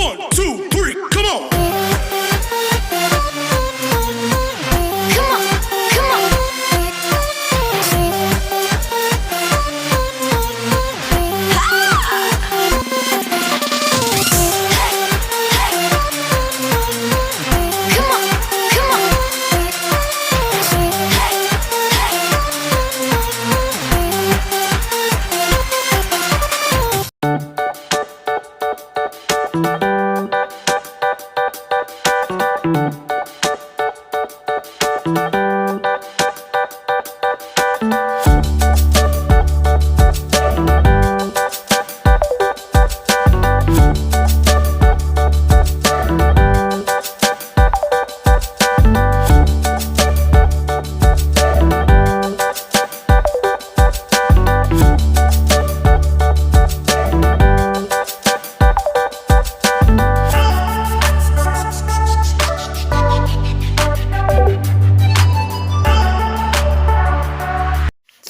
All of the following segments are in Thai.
One, two,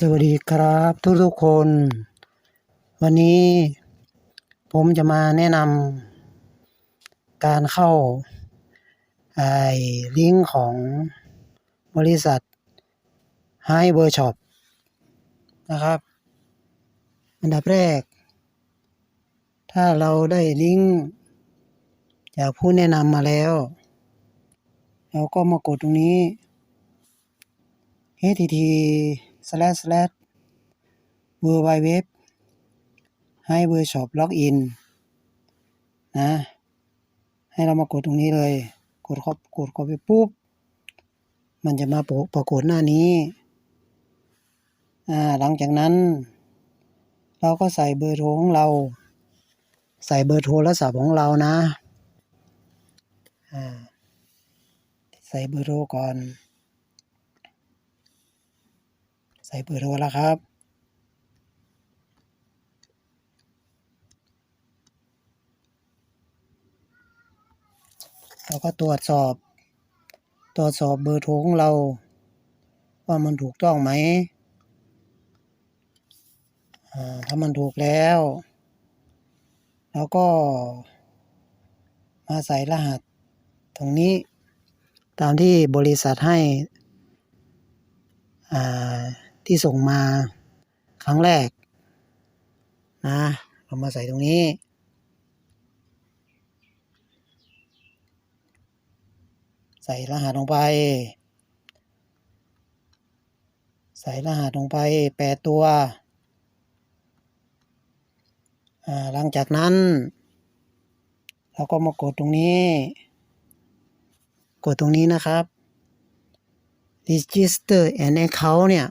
สวัสดีครับทุกทุกๆคน วันนี้ผมจะมาแนะนำการเข้าไอ้ลิงก์ของบริษัท High Workshop นะครับ อันดับแรก ถ้าเราได้ลิงก์จากผู้แนะนำมาแล้ว เราก็มากดตรงนี้ http slash slash w w w ให้เวอร์ช็อปล็อกอินนะ ให้เรามากดตรงนี้เลย กดเข้ากดเข้าไปปุ๊บ มันจะมาปรากฏหน้านี้ อ่า หลังจากนั้น เราก็ใส่เบอร์โทรของเรา ใส่เบอร์โทรศัพท์ของเรานะ อ่า ใส่เบอร์โทรก่อน ใส่เบอร์โทรแล้วครับเราก็ตรวจสอบ ตรวจสอบเบอร์โทรของเรา ว่ามันถูกต้องไหมอ่าถ้ามันถูกแล้วเราก็ มาใส่รหัส ตรงนี้ตามที่บริษัทให้ อ่า ที่ส่งมาครั้งแรกนะเรามาใส่ตรงนี้ ใส่รหัสลงไป ใส่รหัสลงไปแปดตัวอ่าหลังจากนั้น เราก็มากดตรงนี้ กดตรงนี้นะครับ register an account เนี่ย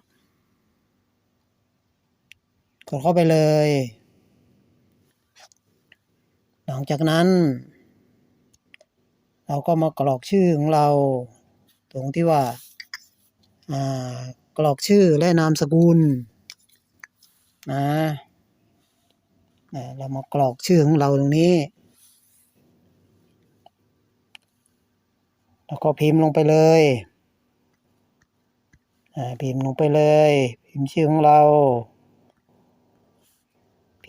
กดเข้าไปเลย หลังจากนั้น เราก็มากรอกชื่อของเรา ตรงที่ว่าอ่ากรอกชื่อและนามสกุลนะอ่าเรามากรอกชื่อของเราตรงนี้ แล้วก็พิมพ์ลงไปเลยอ่าพิมพ์ลงไปเลย พิมพ์ชื่อของเรา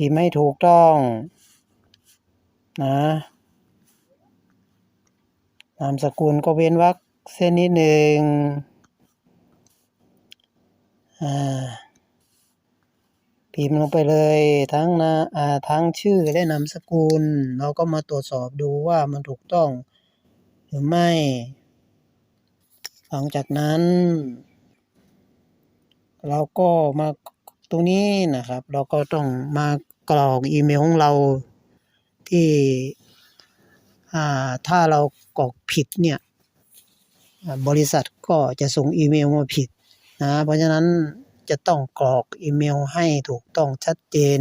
พิมพ์ให้ถูกต้องนะนามสกุลก็เว้นวรรคเส้นนิดหนึ่งอ่าพิมพ์ลงไปเลยทั้งนะทั้งชื่อและนามสกุล เราก็มาตรวจสอบดูว่ามันถูกต้องหรือไม่หลังจากนั้น เราก็มา ตรงนี้นะครับ เราก็ต้องมากรอกอีเมลของเราที่ถ้าเรากรอกผิดเนี่ยบริษัทก็จะส่งอีเมลมาผิดนะเพราะฉะนั้นจะต้องกรอกอีเมลให้ถูกต้องชัดเจน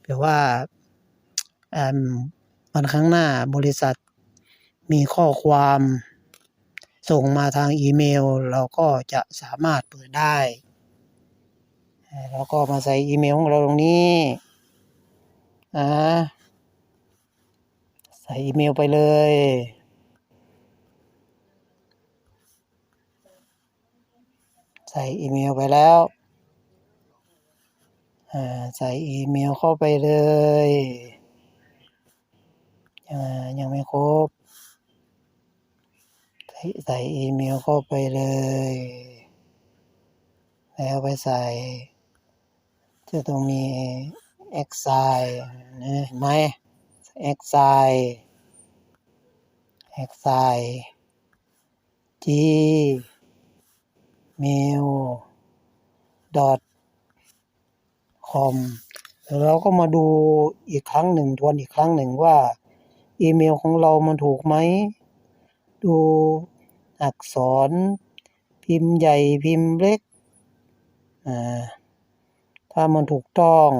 เผื่อว่าวันข้างหน้าบริษัทมีข้อความส่งมาทางอีเมล เราก็จะสามารถเปิดได้ แล้วก็มาใส่อีเมลของเราตรงนี้อ่าใส่อีเมลไปเลยใส่อีเมลไปแล้วอ่าใส่อีเมลเข้าไปเลย ยังยังไม่ครบ ใส่ใส่อีเมลเข้าไปเลย แล้วไปใส่ จะต้องมี exile นะเห็นไหม exile exile g mail dot com เราก็มาดูอีกครั้งหนึ่งทวนอีกครั้งหนึ่งว่า อีเมลของเรามันถูกไหม ดูอักษร พิมพ์ใหญ่พิมพ์เล็ก อ่า ถ้ามันถูกต้อง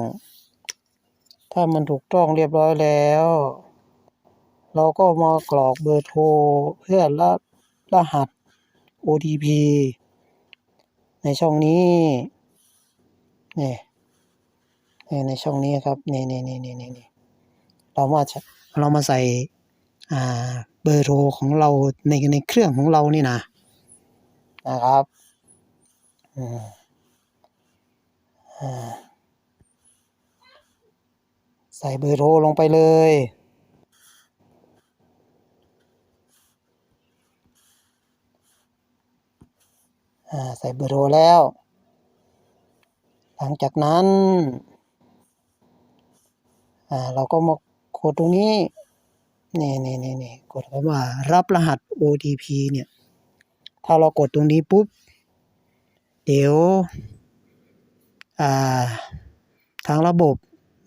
ถ้ามันถูกต้องเรียบร้อยแล้ว เราก็มากรอกเบอร์โทรเพื่อรรหัส OTP ในช่องนี้นี่นี่ในช่องนี้ครับนี่นี่นี่นี่นี่เรามาใช้เรามาใส่อ่าเบอร์โทรของเราในในเครื่องของเรานี่นะนะครับ อืมอ่า ใส่เบอร์โทรลงไปเลยอ่าใส่เบอร์โทรแล้ว หลังจากนั้นอ่าเราก็มากดตรงนี้ นี่นี่นี่นี่กดคำว่ารับรหัส OTP เนี่ย ถ้าเรากดตรงนี้ปุ๊บ เดี๋ยว ทางระบบ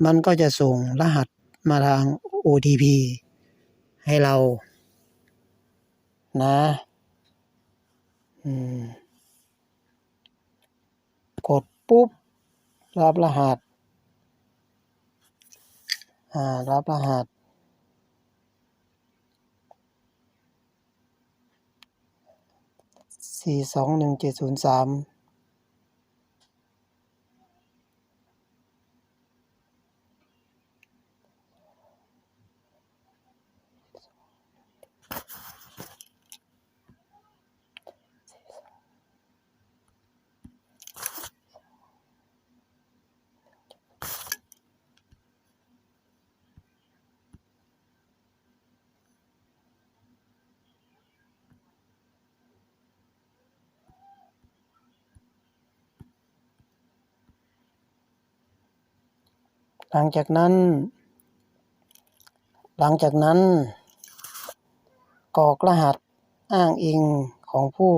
มันก็จะส่งรหัสมาทาง OTP ให้เรา นะกดปุ๊บ รับรหัส อ่า รับรหัส สี่สองหนึ่งเจ็ดศูนย์สาม หลังจากนั้น หลังจากนั้นกรอกรหัสอ้างอิงของผู้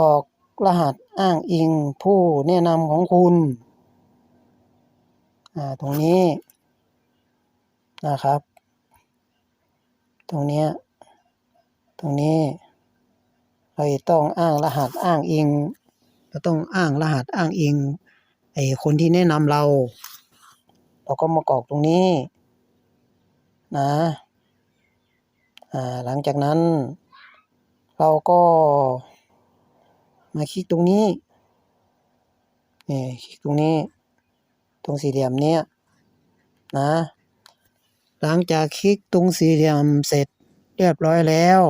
กรอกรหัสอ้างอิงผู้แนะนำของคุณอ่าตรงนี้นะครับ ตรงนี้ ตรงนี้ เราต้องอ้างรหัสอ้างอิงเราต้องอ้างรหัสอ้างอิง อ้คนที่แนะนำเรา เราก็มากรอกตรงนี้ นะ อ่า หลังจากนั้น เราก็มาคลิกตรงนี้นี่คลิกตรงนี้ ตรงสี่เหลี่ยมเนี้ยนะ หลังจากคลิกตรงสี่เหลี่ยมเสร็จเรียบร้อยแล้ว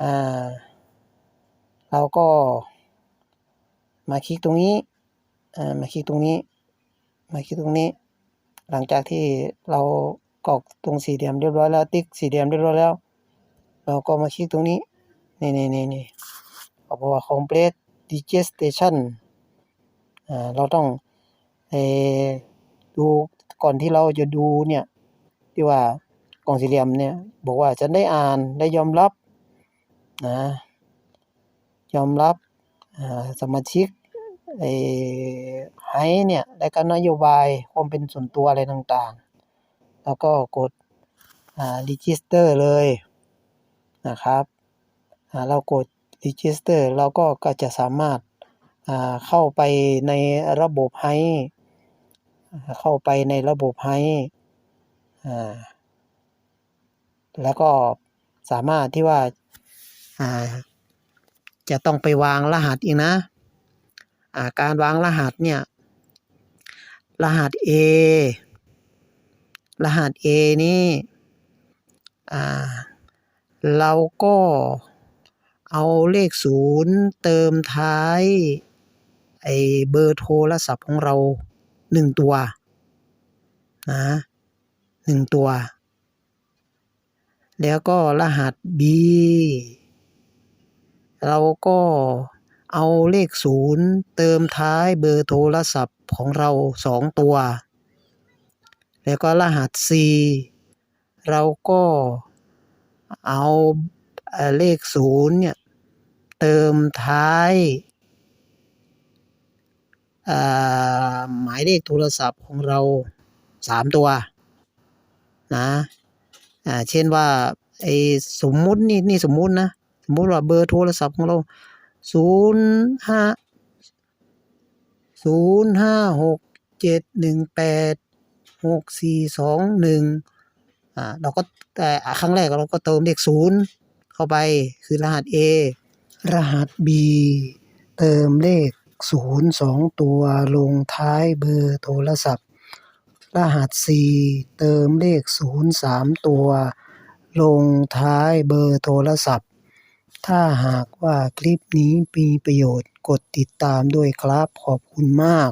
อ่าเราก็มาคลิกตรงนี้ มาคลิกตรงนี้ มาคลิกตรงนี้ หลังจากที่เรากรอกตรงสี่เหลี่ยมเรียบร้อยแล้ว ติ๊กสี่เหลี่ยมเรียบร้อยแล้ว เราก็มาคลิกตรงนี้ นี่นี่นี่นี่บอกว่า complete registration อ่าเราต้องเออดูก่อนที่เราจะดูเนี่ยที่ว่ากล่องสี่เหลี่ยมเนี่ยบอกว่าฉันได้อ่านได้ยอมรับนะยอมรับอ่าสมาชิก ไอ้ไฮเนี่ยและก็นโยบายความเป็นส่วนตัวอะไรต่างๆ แล้วก็กดอ่า register เลยนะครับอ่าเรากด register เราก็ก็จะสามารถอ่าเข้าไปในระบบไฮเข้าไปในระบบไฮอ่าแล้วก็สามารถที่ว่าอ่าจะต้องไปวางรหัสอีกนะ การวางรหัสเนี่ย รหัส A รหัส A นี่เราก็เอาเลขศูนย์เติมท้ายไอเบอร์โทรศัพท์ของเราหนึ่งตัวนะหนึ่งตัว แล้วก็รหัส B เราก็ เอาเลขศูนย์เติมท้ายเบอร์โทรศัพท์ของเราสองตัว แล้วก็รหัส C เราก็เอาเลขศูนย์เนี่ยเติมท้ายหมายเลขโทรศัพท์ของเราสามตัวนะเช่นว่าไอ้สมมุตินี่นี่สมมุตินะ สมมุติว่าเบอร์โทรศัพท์ของเรา ศูนย์ห้าศูนย์ห้าหกเจ็ดหนึ่งแปดหกสี่สองหนึ่งอ่าเราก็แต่ครั้งแรกเราก็เติมเลขศูนย์เข้าไปคือรหัส A รหัส B เติมเลขศูนย์สองตัวลงท้ายเบอร์โทรศัพท์ รหัส4เติมเลข0 3ตัว ลงท้ายเบอร์โทรศัพท์ ถ้าหากว่าคลิปนี้มีประโยชน์กดติดตามด้วยครับ ขอบคุณมาก